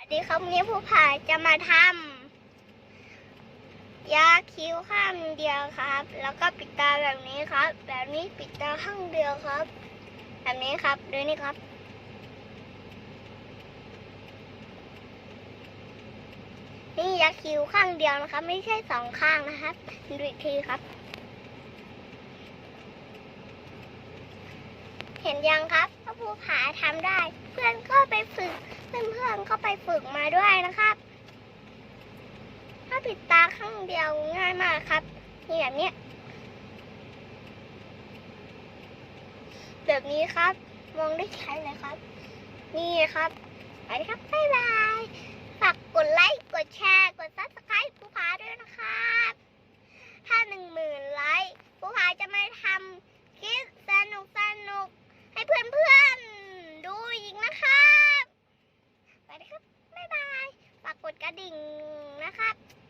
สวัสดีครับวันนี้ผู้ผ่าจะมาทำยาคิ้วข้างเดียวครับ แล้วก็ปิดตาแบบนี้ครับ แบบนี้ปิดตาข้างเดียวครับ แบบนี้ครับดูนี่ครับ นี่ยาคิ้วข้างเดียวนะครับ ไม่ใช่สองข้างนะครับดูอีกทีครับ เห็นยังครับว่าภูผาทำได้ เพื่อนก็ไปฝึก เพื่อนๆก็ไปฝึกมาด้วยนะครับ ถ้าปิดตาข้างเดียวง่ายมากครับ นี่แบบนี้แบบนี้ครับ มองได้ชัดเลยครับ นี่ครับไปครับ บ๊ายบาย ฝากกดไลค์ กดแชร์ กดซับสไครต์ภูผาด้วยนะครับ ถ้าหนึ่งหมื่นไลค์ภูผาจะมาทำคลิปสนุกสนุกๆให้เพื่อนๆดูอีกนะครับ ไปนะค รับบ๊ายบายฝากกดกระดิ่งนะครับไปครับ